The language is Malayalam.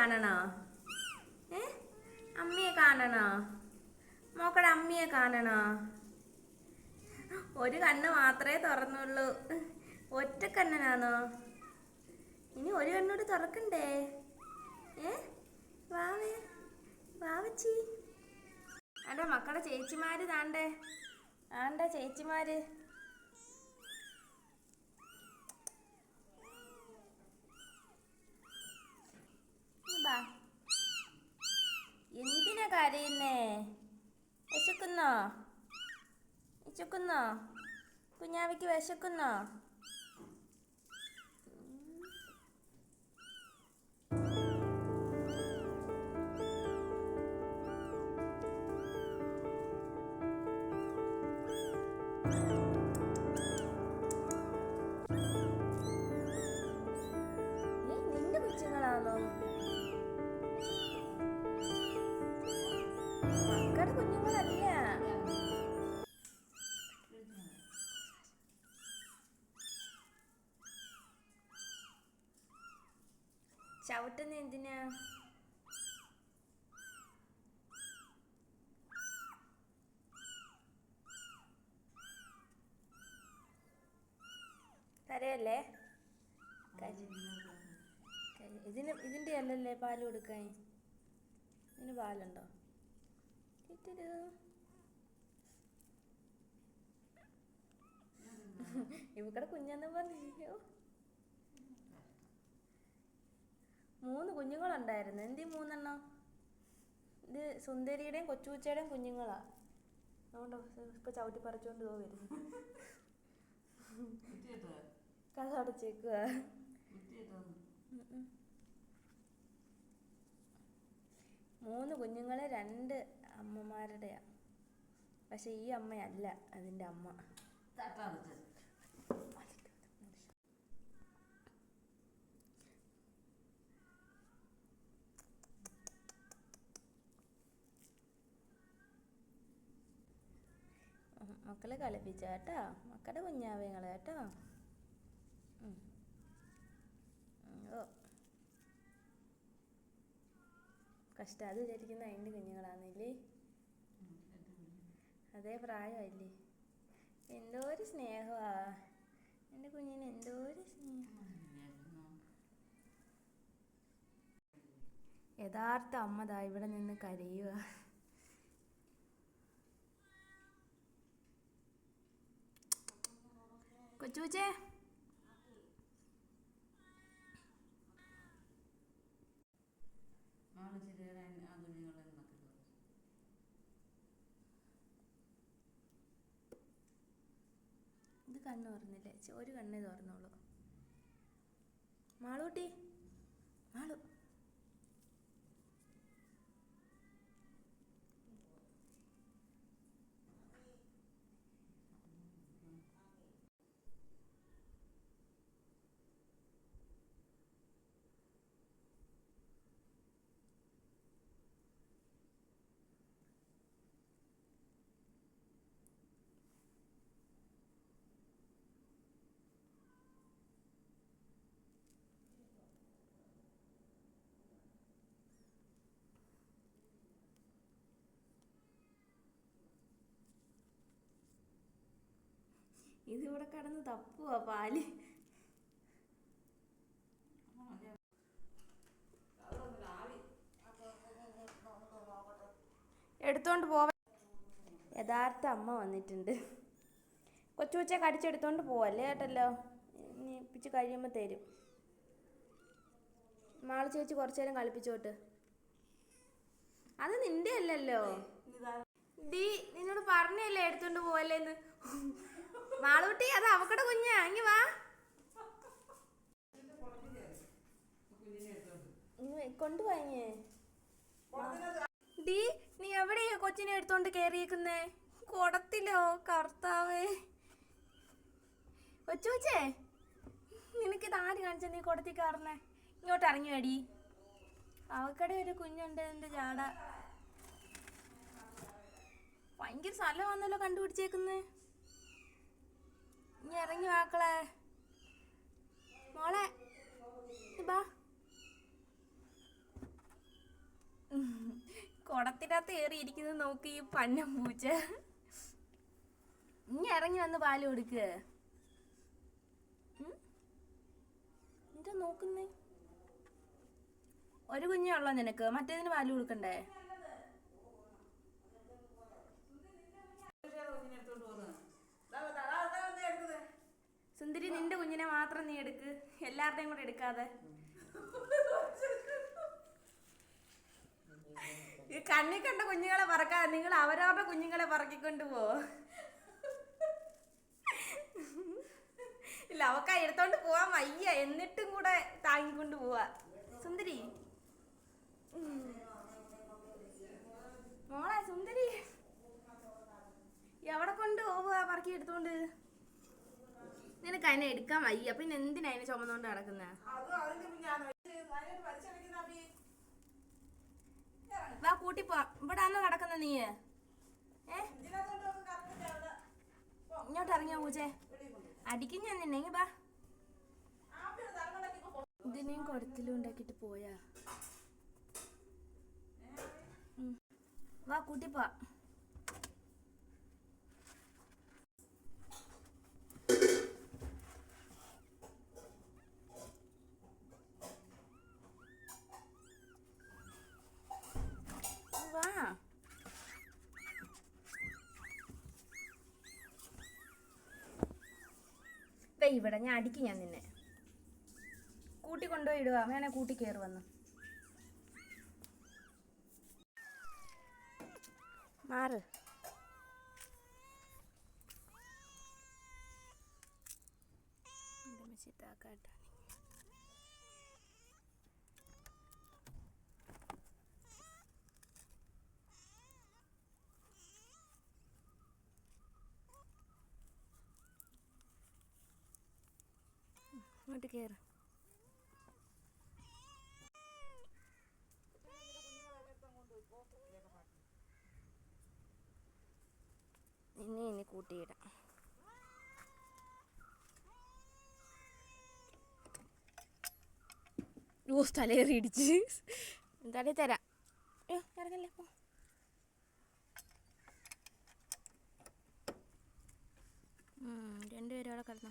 കാണണോ? ഏ? അമ്മയെ കാണണോ? മോക്കടെ അമ്മയെ കാണണോ? ഒരു കണ്ണ് മാത്രമേ തുറന്നുള്ളൂ. ഒറ്റ കണ്ണനാണോ? ഇനി ഒരു കണ്ണൂടി തുറക്കണ്ടേ? ഏ? വാവേ വാവച്ചി അല്ല മക്കളെ ചേച്ചിമാര് താണ്ടേ ആണ്ട ചേച്ചിമാര് ഇങ്ങ് ബാ. എന്തിനാ കരയുന്നേ വിശക്കുന്നോ വിശക്കുന്നോ കുഞ്ഞാവിക്ക് വിശക്കുന്നോ? ചവിട്ടുന്ന എന്തിനാ? കരയല്ലേ കര- കര- ഇതിന് ഇതിന്റെ അല്ലല്ലേ പാൽ കൊടുക്കാൻ? ഇതിന് പാലുണ്ടോ? ഇവക്കടെ കുഞ്ഞെന്ന് പറഞ്ഞു മൂന്ന് കുഞ്ഞുങ്ങളുണ്ടായിരുന്നു. എന്തി മൂന്നെണ്ണം? ഇത് സുന്ദരിയുടെയും കൊച്ചുകുച്ചയുടെയും കുഞ്ഞുങ്ങളാ. അതുകൊണ്ട് ഇപ്പൊ ചവിട്ടി പറിച്ചോണ്ട് പോ വരുന്നു. കഥ അടച്ചേക്കുക മൂന്ന് കുഞ്ഞുങ്ങളെ രണ്ട് അമ്മമാരുടെയാ. പക്ഷെ ഈ അമ്മയല്ല അതിന്റെ അമ്മ. മക്കളെ കളിപ്പിച്ച കേട്ടോ? മക്കളുടെ കുഞ്ഞാവേങ്ങൾ കേട്ടോ? ഓ. കഷ്ടാത് വിചാരിക്കുന്ന അതിന്റെ കുഞ്ഞുങ്ങളാന്നില്ലേ? അതേ പ്രായമല്ലേ എന്തോ ഒരു സ്നേഹമാ എന്റെ കുഞ്ഞിന് എന്തോ ഒരു സ്നേഹം. യഥാർത്ഥ അമ്മ ദാ ഇവിടെ നിന്ന് കരയുക കൊച്ചുച്ചേ ഇത് കണ്ണ് തുറന്നില്ലേ? ഒരു കണ്ണേ തുറന്നോളൂ. മാളൂട്ടി. മാളു. ഇതിവിടെ കടന്ന് തപ്പുവാ പാൽ. എടുത്തോണ്ട് പോവാ. യഥാർത്ഥ അമ്മ വന്നിട്ടുണ്ട്. കൊച്ചു കൊച്ചെ കടിച്ചെടുത്തോണ്ട് പോവല്ലേ കേട്ടല്ലോ? ഇനി പിച്ച് കഴിയുമ്പോൾ തരും. മാൾ ചേച്ചി കുറച്ചു നേരം കളിപ്പിച്ചോട്ട്. അത് നിന്റെ അല്ലല്ലോ ഡി നിന്നോട് പറഞ്ഞല്ലേ എടുത്തോണ്ട് പോവല്ലേന്ന്? മാളൂട്ടി അത് അവക്കടെ കുഞ്ഞാ. അങ്ങി വാ. കൊണ്ടുപോയേ ഡീ നീ എവിടെയാ കൊച്ചിനെ എടുത്തോണ്ട് കേറിയേക്കുന്നേ? കൊടത്തിലോ കർത്താവേ. കൊച്ചുവച്ചേ നിനക്ക് ആര് കാണിച്ച നീ കൊടത്തി കയറുന്നേ? ഇങ്ങോട്ട് ഇറങ്ങി വേടി അവക്കടെ ഒരു കുഞ്ഞുണ്ട് എന്റെ ജാട ഭയങ്കര വന്നല്ലോ കണ്ടുപിടിച്ചേക്കുന്നേ. ഇറങ്ങി വാക്കളെ മോളെ ബാ. കുടത്തിനകത്ത് ഏറിയിരിക്കുന്നത് നോക്കി ഈ പന്ന പൂച്ച. ഇനി ഇറങ്ങി വന്ന് പാൽ കൊടുക്ക്? എന്താ നോക്കുന്നേ? ഒരു കുഞ്ഞേ ഉള്ളോ നിനക്ക്? മറ്റേതിന് പാൽ കൊടുക്കണ്ടേ? സുന്ദരി നിന്റെ കുഞ്ഞിനെ മാത്രം നീ എടുക്ക്. എല്ലാവരുടെയും കൂടെ എടുക്കാതെ. ഈ കണ്ണി കണ്ട കുഞ്ഞുങ്ങളെ പറക്കാതെ നിങ്ങൾ അവരവരുടെ കുഞ്ഞുങ്ങളെ പറക്കിക്കൊണ്ട് പോ. ഇല്ല അവക്ക എടുത്തോണ്ട് പോവാൻ വയ്യ. എന്നിട്ടും കൂടെ താങ്ങിക്കൊണ്ട് പോവാ. സുന്ദരി. മോളെ സുന്ദരി. എവിടെ കൊണ്ട് പോവുക പറക്കി എടുത്തോണ്ട്. നിനക്ക് അതിനെ എടുക്കാൻ വയ്യ. പിന്നെ എന്തിനാ അതിനെ ചുമന്നുകൊണ്ട് നടക്കുന്ന? വാ കൂട്ടി പോ. ഇവിടെ അന്ന് നടക്കുന്ന നീ? ഇങ്ങോട്ട് ഇറങ്ങിയോ പൂച്ചേ? അടിക്കും ഞാൻ നിന്നെ. വാ. ബാ ഇതിനെയും കുടത്തിലും ഉണ്ടാക്കിട്ട് പോയാ. വാ കൂട്ടി പോ വാ ദേ ഇവിടെ ഞാൻ അടിക്കും ഞാൻ നിന്നെ. കൂട്ടി കൊണ്ടുപോയി ഇടുക വേണേ കൂട്ടി കയറി വന്ന്. മാറ്. ഇങ്ങോട്ട് കയറ് ഇനി ഇനി കൂട്ടിയിടാം. ഓ തലയേറി ഇടിച്ച്. എന്തായാലും തരാം. അയ്യോ ഇറങ്ങല്ലേ പോ. രണ്ടുപേരും അവിടെ കിടന്നോ.